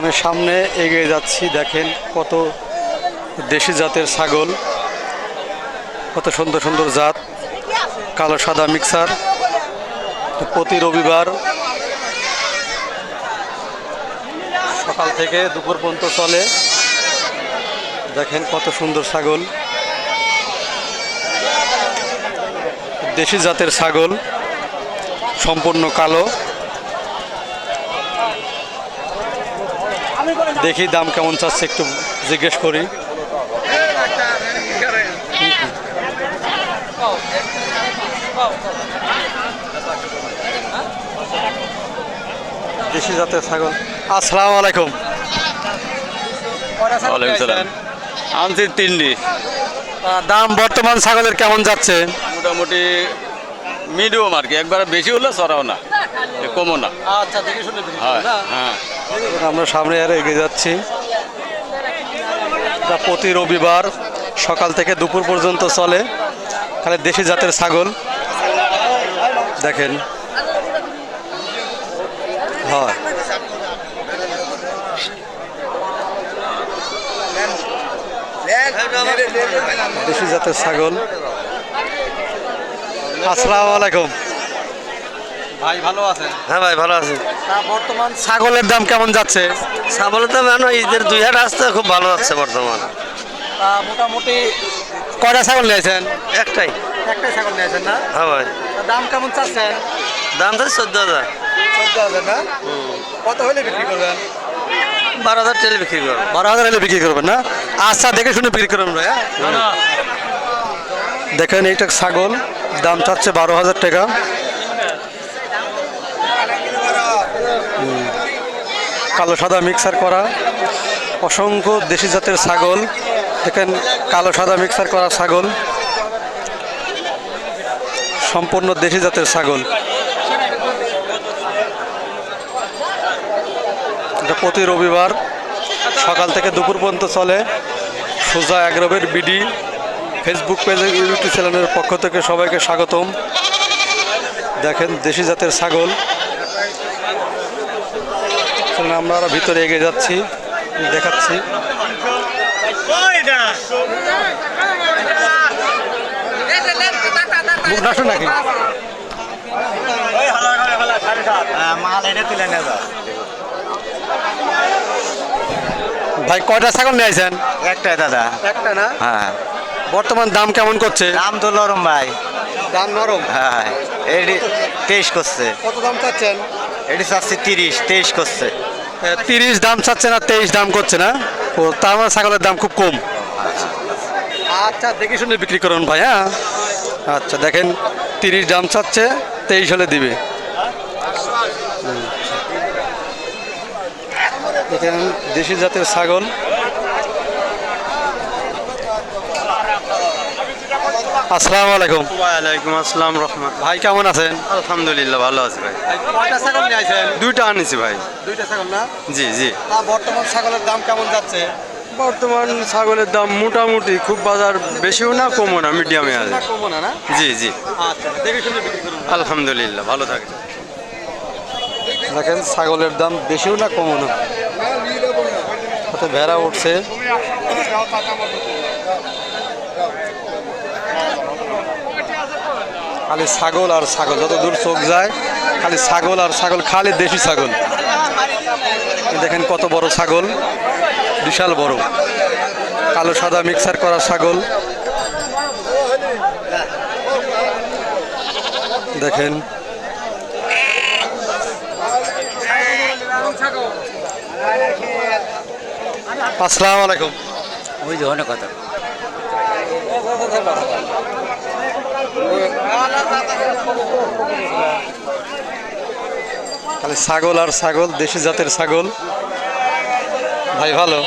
আমি সামনে এগিয়ে যাচ্ছি, দেখেন কত দেশি জাতের ছাগল, কত সুন্দর সুন্দর জাত, কালো সাদা মিক্সার প্রতি রবিবার সকাল থেকে দুপুর পর্যন্ত চলে। দেখেন কত সুন্দর ছাগল। দেশি জাতের ছাগল, সম্পূর্ণ কালো। দেখি দাম কেমন চাচ্ছে একটু জিজ্ঞেস করি। দেশি জাতের ছাগল। আসসালামু আলাইকুম। ওয়ালাইকুম সালাম। আনছি তিনটি। দাম বর্তমান ছাগলের কেমন যাচ্ছে? মোটামুটি মিডিয়াম আর কি। একবার বেশি হলে সরাও না এ কমও না। আচ্ছা দেখে শুনে হয় হ্যাঁ। আমরা সামনে আর এগিয়ে যাচ্ছি। প্রতি রবিবার সকাল থেকে দুপুর পর্যন্ত চলে। খালি দেশি জাতের ছাগল। দেখেন। হয়। দেশি জাতের ছাগল। আসসালামু আলাইকুম। ভাই ভালো আছেন? হ্যাঁ ভাই ভালো আছি। বর্তমান ছাগলের দাম কেমন যাচ্ছে? সাবলে তো জানো ঈদের দুই হাট আসতে খুব ভালো আছে বর্তমান। মোটামুটি কয়টা ছাগল নিয়েছেন? একটাই। একটাই ছাগল নিয়েছেন না? হ্যাঁ ভাই। দাম কেমন চাচ্ছেন? দাম তো চোদ্দ হাজার। চোদ্দ হাজার না? কত হলে বিক্রি করবেন? বারো হাজার টেলে বিক্রি করো বারো হাজার হলে বিক্রি করবেন না? আচ্ছা দেখে শুনে বিক্রি করবেন ভাই হ্যাঁ? দেখেন এইটা ছাগল দাম চাচ্ছে বারো হাজার টাকা। কালো সাদা মিক্সার করা, অসংখ্য দেশি জাতের ছাগল, দেখেন কালো সাদা মিক্সার করা ছাগল, সম্পূর্ণ দেশি জাতের ছাগল। এটা প্রতি রবিবার সকাল থেকে দুপুর পর্যন্ত চলে। সোজা অ্যাগ্রোভের বিডি ফেসবুক পেজে, ইউটিউব চ্যানেলের পক্ষ থেকে সবাইকে স্বাগতম। দেখেন দেশি জাতের ছাগল। চলুন আমরা আরও ভিতরে এগিয়ে যাচ্ছি দেখাচ্ছি। নাকি? ভাই কয়টা ছাগল নিয়েছেন একটাই দাদা। একটা না? হ্যাঁ। বর্তমান দাম কেমন করছে? দাম তো নরম ভাই। দাম নরম? হ্যাঁ এটি তেইশ করছে। কত দাম চাচ্ছেন? এটি চাচ্ছে তিরিশ তেইশ করছে। তিরিশ দাম চাচ্ছে না, তেইশ দাম করছে না। ও, তার মানে ছাগলের দাম খুব কম। আচ্ছা দেখে শুনে বিক্রি করুন ভাই হ্যাঁ? আচ্ছা দেখেন, তিরিশ দাম চাচ্ছে, তেইশ হলে দিবে। হুম। দেখেন, দেশি জাতের ছাগল। আসসালামু আলাইকুম। ওয়ালাইকুম আসসালাম রহমান ভাই কেমন আছেন? আলহামদুলিল্লাহ ভালো আছি ভাই। কয়টা ছাগল নিয়ে আছেন দুইটা আনিছি ভাই। দুইটা ছাগল না? জি জি। বর্তমান ছাগলের দাম কেমন যাচ্ছে? বর্তমান ছাগলের দাম মোটামুটি খুব বাজার বেশিও না কমও না মিডিয়ামে আছে। কমো না না? জি জি। আচ্ছা আলহামদুলিল্লাহ ভালো থাকে দেখেন ছাগলের দাম বেশিও না কমও না। ভেড়া উঠছে। খালি ছাগল আর ছাগল, যত দূর চোখ যায়, খালি ছাগল আর ছাগল, খালি দেশি ছাগল। দেখেন কত বড় ছাগল, বিশাল বড়। কালো সাদা মিক্সার করা ছাগল। দেখেন। আসসালামু আলাইকুম। ওই অনেক কথা। খালি ছাগল আর ছাগল দেশি জাতের ছাগল। ভাই ভালো?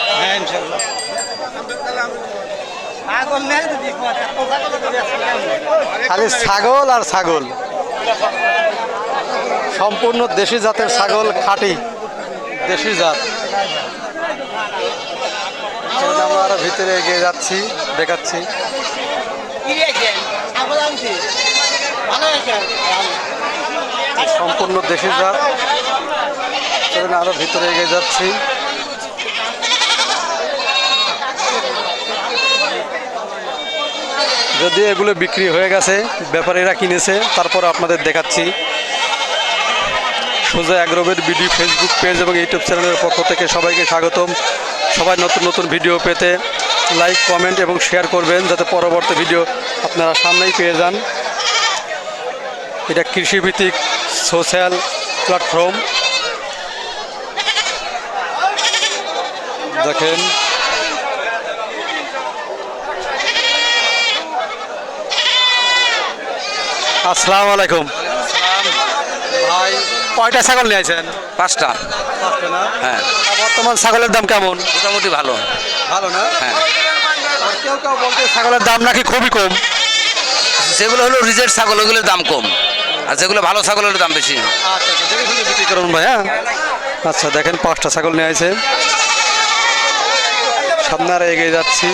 খালি ছাগল আর ছাগল। সম্পূর্ণ দেশি জাতের ছাগল খাঁটি। দেশি জাত। আমরা ভিতরে এগিয়ে যাচ্ছি দেখাচ্ছি। সম্পূর্ণ দেশে যা সেখানে আরও ভিতরে এগিয়ে যাচ্ছি। যদি এগুলো বিক্রি হয়ে গেছে, ব্যাপারীরা কিনেছে, তারপর আপনাদের দেখাচ্ছি। সোজা অ্যাগ্রোভের ভিডিও ফেসবুক পেজ এবং ইউটিউব চ্যানেলের পক্ষ থেকে সবাইকে স্বাগতম। সবাই নতুন নতুন ভিডিও পেতে লাইক, কমেন্ট এবং শেয়ার করবেন যাতে পরবর্তী ভিডিও আপনারা সামনেই পেয়ে যান। এটা কৃষিভিত্তিক সোশ্যাল প্ল্যাটফর্ম। দেখেন। আসসালামু আলাইকুম। কয়টা ছাগল নিয়ে আছেন পাঁচটা। হ্যাঁ। বর্তমান ছাগলের দাম কেমন? মোটামুটি ভালো। ভালো না? হ্যাঁ। কেউ কেউ বলতে ছাগলের দাম নাকি খুবই কম। যেগুলো হলো রিজেক্ট ছাগল ওগুলোর দাম কম। আর যেগুলো ভালো ছাগলের দাম বেশি। আচ্ছা আচ্ছা বিক্রি করুন ভাই হ্যাঁ? আচ্ছা দেখেন পাঁচটা ছাগল নিয়ে আছে সামনে আর এগিয়ে যাচ্ছি।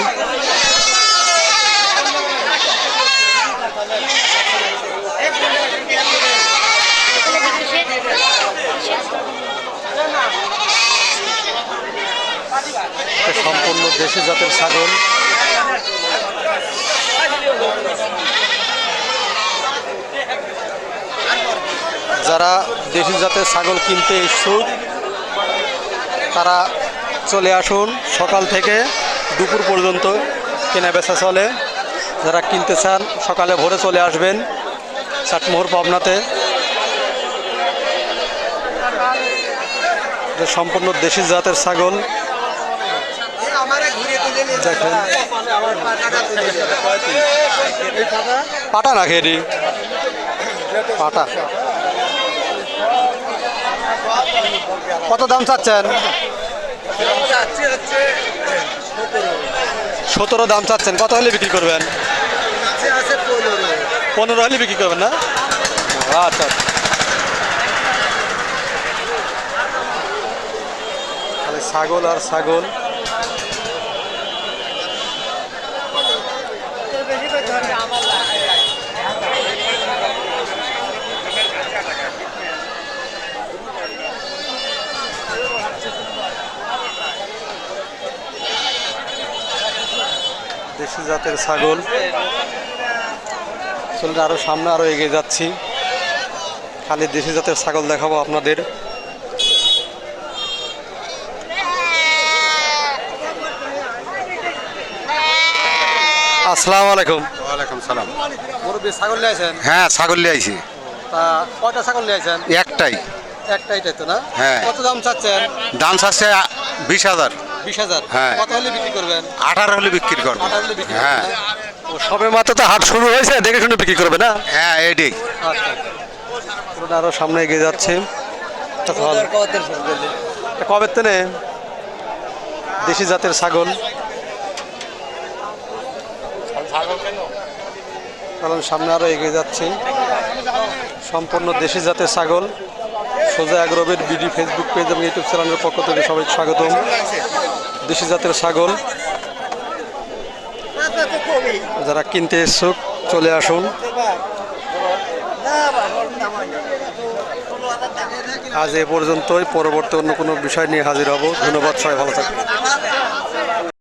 সম্পূর্ণ দেশি জাতের ছাগল। যারা দেশি জাতের ছাগল কিনতে ইচ্ছুক, তারা চলে আসুন সকাল থেকে দুপুর পর্যন্ত কেনা বেচা চলে। যারা কিনতে চান, সকালে ভোরে চলে আসবেন চাটমোহর পাবনাতে। সম্পূর্ণ দেশি জাতের ছাগল। দেখেন পাটা না খেয়ে পাটা। কত দাম চাচ্ছেন? সতেরো দাম চাচ্ছেন। কত হলে বিক্রি করবেন? পনেরো হলে বিক্রি করবেন না? আচ্ছা খালি ছাগল আর ছাগল। দেশি জাতের ছাগল। চলুন আরও সামনে আরও এগিয়ে যাচ্ছি। খালি দেশি জাতের ছাগল দেখাবো আপনাদের। আসসালামু আলাইকুম। ওয়ালাইকুম সালাম। মুরব্বী ছাগল নিয়ে আছেন হ্যাঁ ছাগল নিয়ে আইছি। তা কয়টা ছাগল নিয়ে আছেন একটাই। একটাই তাই তো না? হ্যাঁ। কত দাম চাচ্ছেন? দাম চাচ্ছে বিশ হাজার। বিশ হাজার। হ্যাঁ। কত হলে বিক্রি করবেন? আঠারো হলে বিক্রি করব। আঠারো হলে বিক্রি হ্যাঁ। ও, সবে মাত্র তো হাট শুরু হয়েছে দেখে শুনে বিক্রি করবে না? হ্যাঁ আরও সামনে এগিয়ে যাচ্ছে। কবে তেনে? দেশি জাতের ছাগল। কারণ সামনে আরও এগিয়ে যাচ্ছে। সম্পূর্ণ দেশি জাতের ছাগল। সোজা অ্যাগ্রোবের বিডি ফেসবুক পেজ এবং ইউটিউব চ্যানেলের পক্ষ থেকে সবাই স্বাগতম। দেশি জাতের ছাগল। যারা কিনতে ইচ্ছুক, চলে আসুন। আজ এ পর্যন্তই। পরবর্তী অন্য কোনো বিষয় নিয়ে হাজির হব। ধন্যবাদ, সবাই ভালো থাকবেন।